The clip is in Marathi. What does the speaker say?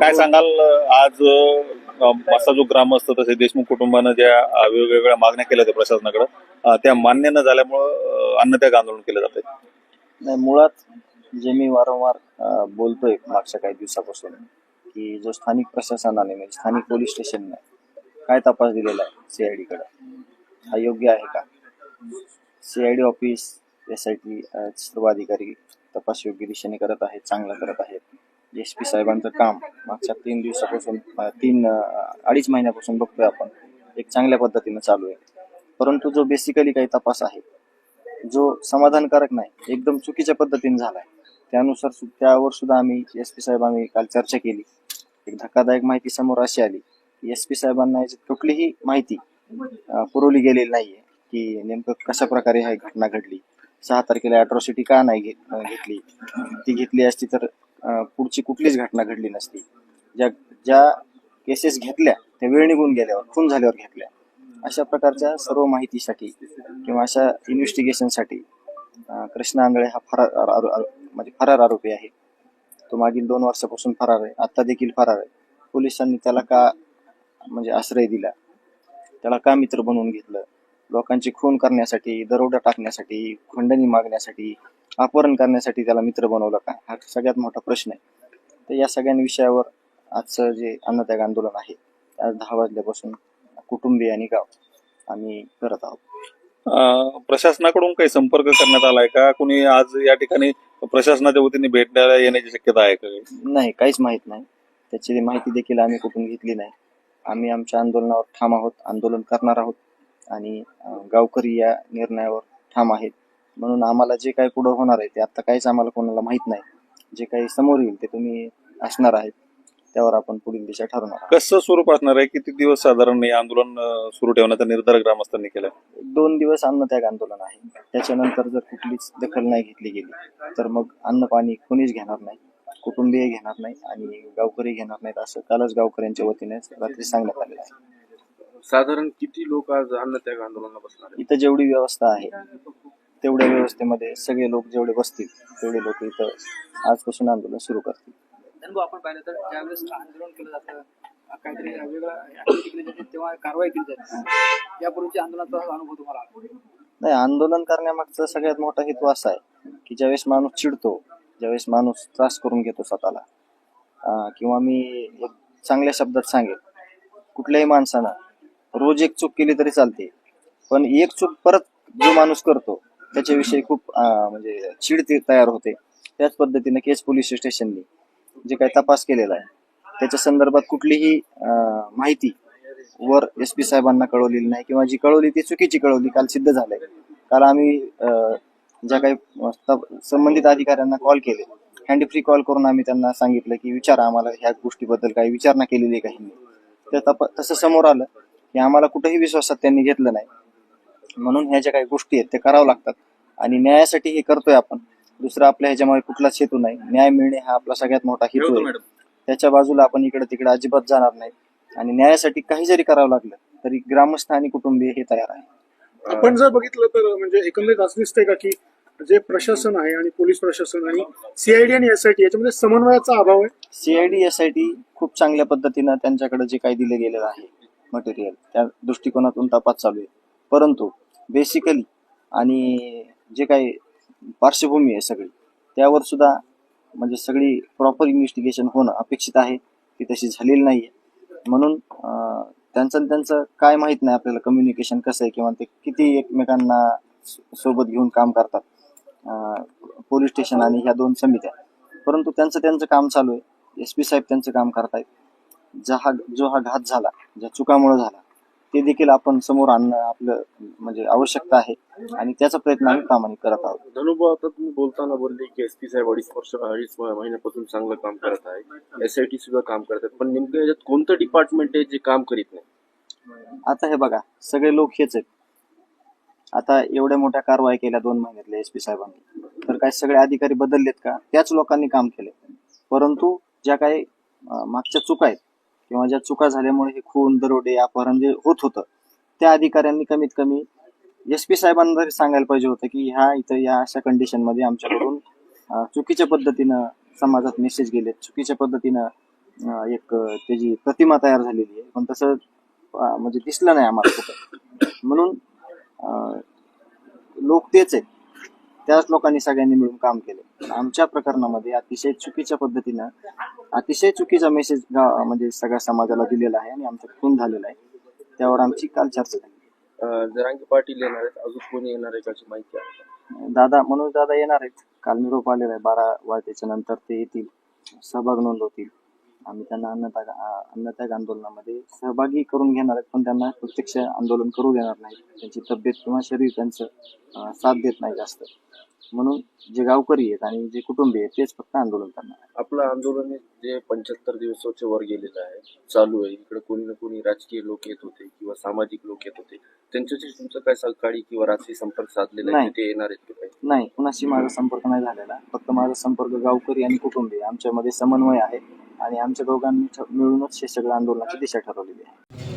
काय सांगाल आज असा जो ग्रामस्थ तसे देशमुख कुटुंबानं ज्या वेगवेगळ्या मागण्या केल्या होत्या प्रशासनाकडे त्या मान्य न झाल्यामुळं अन्नत्याग आंदोलन केलं जाते नाही मुळात जे मी वारंवार बोलतोय मागच्या काही दिवसापासून की जो स्थानिक प्रशासनाने म्हणजे स्थानिक पोलीस स्टेशनने काय तपास दिलेला आहे सीआयडी कडे हा योग्य आहे का? CID office S I T सर्व अधिकारी तपास योग्य दिशेने करत आहेत चांगलं करत आहेत. एस पी साहेबांचं काम. मागच्या तीन दिवसापासून तीन अडीच महिन्यापासून बघतोय आपण. एक चांगल्या पद्धतीनं चालू आहे. परंतु जो बेसिकली काही तपास आहे जो समाधानकारक नाही एकदम चुकीच्या पद्धतीने झालाय त्यानुसार त्यावर सुद्धा आम्ही एस पी साहेब आम्ही काल चर्चा केली. एक धक्कादायक माहिती समोर अशी आली की एस पी साहेबांना याची कुठलीही माहिती पुरवली गेलेली नाहीये की नेमकं कशा प्रकारे ही घटना घडली. सहा तारखेला अॅट्रॉसिटी का नाही घेत घेतली? ती घेतली असती तर पुढची कुठलीच घटना घडली नसती. ज्या ज्या केसेस घेतल्या त्या वेळ निघून गेल्यावर खून झाल्यावर घेतल्या. अशा प्रकारच्या सर्व माहितीसाठी किंवा अशा इन्व्हेस्टिगेशनसाठी कृष्णा कृष्ण आंधळे हा फरार म्हणजे फरार आरोपी आहे. तो मागील दोन वर्षापासून फरार आहे. आत्ता देखील फरार आहे. पोलिसांनी त्याला का म्हणजे आश्रय दिला? त्याला का मित्र बनवून घेतलं? लोकांची खून करण्यासाठी दरोडा टाकण्यासाठी खंडणी मागण्यासाठी अपहरण करण्यासाठी त्याला मित्र बनवलं का? हा सगळ्यात मोठा प्रश्न आहे. तर या सगळ्या विषयावर आजचं जे अन्नत्याग आंदोलन आहे आज दहा वाजल्यापासून कुटुंबीय आणि गाव आम्ही करत आहोत. प्रशासनाकडून काही संपर्क करण्यात आलाय का? कुणी आज या ठिकाणी प्रशासनाच्या वतीने भेटण्याला येण्याची शक्यता आहे का नाही काहीच माहीत नाही. त्याची माहिती देखील आम्ही कुठून घेतली नाही. आम्ही आमच्या आंदोलनावर ठाम आहोत आंदोलन करणार आहोत आणि गावकरी या निर्णयावर ठाम आहेत. म्हणून आम्हाला जे काही पुढं होणार आहे ते आता काहीच आम्हाला कोणाला माहीत नाही. जे काही समोर येईल ते तुम्ही असणार आहेत त्यावर आपण पुढील दिशा ठरवणार. कसं स्वरूप असणार आहे? किती दिवस साधारण हे आंदोलन सुरू ठेवण्याचा निर्धार ग्रामस्थांनी केलाय? दोन दिवस अन्नत्याग आंदोलन आहे. त्याच्यानंतर जर कुठलीच दखल नाही घेतली गेली तर मग अन्न पाणी कोणीच घेणार नाही कुटुंबीय घेणार नाही आणि गावकरी घेणार नाहीत असं कालच गावकऱ्यांच्या वतीने रात्री सांगण्यात आलेलं आहे. साधारण किती लोक आज अन्नत्याग आंदोलनाला बसणार? इथं जेवढी व्यवस्था आहे तेवढ्या व्यवस्थेमध्ये सगळे लोक जेवढे बसतील तेवढे लोक इथं आजपासून आंदोलन सुरू करतील अनुभव आपण पाहिलं तर ज्यावेळेस आंदोलन केलं जातं काहीतरी वेगळं ऍक्टिव्हिटी केली जाते तेव्हा कारवाई केली जाते यापूर्वीच्या आंदोलनाचा अनुभव तुम्हाला आला? नाही आंदोलन करण्यामागचा सगळ्यात मोठा हेतू असा आहे की ज्यावेळेस माणूस चिडतो ज्यावेळेस माणूस त्रास करून घेतो स्वतःला किंवा मी एक चांगल्या शब्दात सांगेल कुठल्याही माणसानं रोज एक चूक केली तरी चालते पण एक चूक परत जो माणूस करतो त्याच्याविषयी खूप म्हणजे चीड ती तयार होते. त्याच पद्धतीने केस पोलीस स्टेशननी जे काही तपास केलेला आहे त्याच्या संदर्भात कुठलीही माहिती वर एस पी साहेबांना कळवलेली नाही किंवा जी कळवली ती चुकीची कळवली काल सिद्ध झालंय. काल आम्ही ज्या काही संबंधित अधिकाऱ्यांना कॉल केले. हँड फ्री कॉल करून आम्ही त्यांना सांगितलं की विचारा आम्हाला ह्या गोष्टीबद्दल काही विचारणा केलेली आहे का नाही तर तप तसं समोर आलं की आम्हाला कुठेही विश्वासात त्यांनी घेतलं नाही. म्हणून ह्या ज्या काही गोष्टी आहेत ते करावं लागतात. आणि न्यायासाठी हे करतोय आपण. दुसरा आपल्या ह्याच्यामुळे कुठलाच हेतू नाही. न्याय मिळणे हा आपला सगळ्यात मोठा हेतू आहे. मॅडम. त्याच्या बाजूला आपण इकडे तिकडे अजिबात जाणार नाही. आणि न्यायासाठी काही जरी करावं लागलं तरी ग्रामस्थ आणि कुटुंबीय हे तयार आहे. आपण जर बघितलं तर म्हणजे एकंदरीत असं दिसतंय का की जे प्रशासन आहे आणि पोलीस प्रशासन आणि सीआयडी आणि एसआयटी याच्यामध्ये समन्वयाचा अभाव आहे? सीआयडी एस आय टी खूप चांगल्या पद्धतीनं त्यांच्याकडे जे काही दिलं गेलेलं आहे मटेरियल त्या दृष्टिकोनातून तपास चालू आहे. परंतु बेसिकली आणि जे काही पार्श्वभूमी आहे सगळी त्यावर सुद्धा म्हणजे सगळी प्रॉपर इन्व्हेस्टिगेशन होणं अपेक्षित आहे ती तशी झालेली नाही आहे म्हणून त्यांचं त्यांचं काय माहीत नाही आपल्याला कम्युनिकेशन कसं आहे किंवा ते किती एकमेकांना सोबत घेऊन काम करतात. पोलीस स्टेशन आणि ह्या दोन समित्या. परंतु त्यांचं त्यांचं काम चालू आहे. एस पी साहेब त्यांचं काम करतायत. जा हा जो हा घात झाला ज्या चुकामुळे झाला ते देखील आपण समोर आणणं आपलं म्हणजे आवश्यकता आहे. आणि त्याचा प्रयत्न आम्ही प्रामाणिक करत आहोत. धनुभाऊ आता तुम्ही बोलताना बोलले की एस पी साहेब अडीच वर्ष अडीच महिन्यापासून चांगलं काम करत आहे एस आय टी सुद्धा काम करत आहेत. पण नेमकं याच्यात कोणतं डिपार्टमेंट आहे जे काम करीत नाही? आता हे बघा सगळे लोक हेच आहेत. आता एवढ्या मोठ्या कारवाई केल्या दोन महिन्यातल्या एस पी साहेबांनी. तर काय सगळे अधिकारी बदललेत का? त्याच लोकांनी काम केले परंतु ज्या काही मागच्या चुका आहेत किंवा ज्या चुका झाल्यामुळे हे खून दरोडे अपहरण जे होत होतं त्या अधिकाऱ्यांनी कमीत कमी एस पी साहेबांना तरी सांगायला पाहिजे होतं की ह्या इथं या अशा कंडिशनमध्ये आमच्याकडून चुकीच्या पद्धतीनं समाजात मेसेज गेलेत. चुकीच्या पद्धतीनं एक त्याची प्रतिमा तयार झालेली आहे. पण तसं म्हणजे दिसलं नाही आम्हाला कुठं. म्हणून अं, लोक तेच आहेत. त्याच लोकांनी सगळ्यांनी मिळून काम केलं. आमच्या प्रकरणामध्ये अतिशय चुकीच्या पद्धतीनं अतिशय चुकीचा मेसेज म्हणजे सगळ्या समाजाला दिलेला आहे आणि आमचा खून झालेला आहे. त्यावर आमची काल चर्चा झाली. जरांगे पाटील येणार आहेत. अजून कोणी येणार आहे याची माहिती आहे? दादा मनोज दादा येणार आहेत. काल निरोप आलेला आहे. बारा वाजेच्या नंतर ते येतील. सहभाग नोंदवतील. आम्ही त्यांना अन्नत्याग अन्नत्याग आंदोलनामध्ये सहभागी करून घेणार आहेत. पण त्यांना प्रत्यक्ष आंदोलन करू देणार नाही त्यांची तब्येत किंवा शरीर त्यांचं साथ देत नाही जास्त. म्हणून जे गावकरी आहेत आणि जे कुटुंबी आहेत तेच फक्त आंदोलन करणार आहेत. आपलं आंदोलन हे जे पंच्याहत्तर दिवसाच्या वर गेलेलं आहे चालू आहे. इकडे कोणी ना कोणी राजकीय लोक येत होते किंवा सामाजिक लोक येत होते. त्यांच्याशी तुमचं काय सहकारी किंवा राजकीय संपर्क साधलेला आहे? नाही. ते येणार आहेत की नाही? कुणाशी माझा संपर्क नाही झालेला. फक्त माझा संपर्क गावकरी आणि कुटुंबी. आमच्यामध्ये समन्वय आहे आणि आमच्या दोघांनी ठ- मिळूनच हे सगळं आंदोलनाची दिशा ठरवलेली आहे.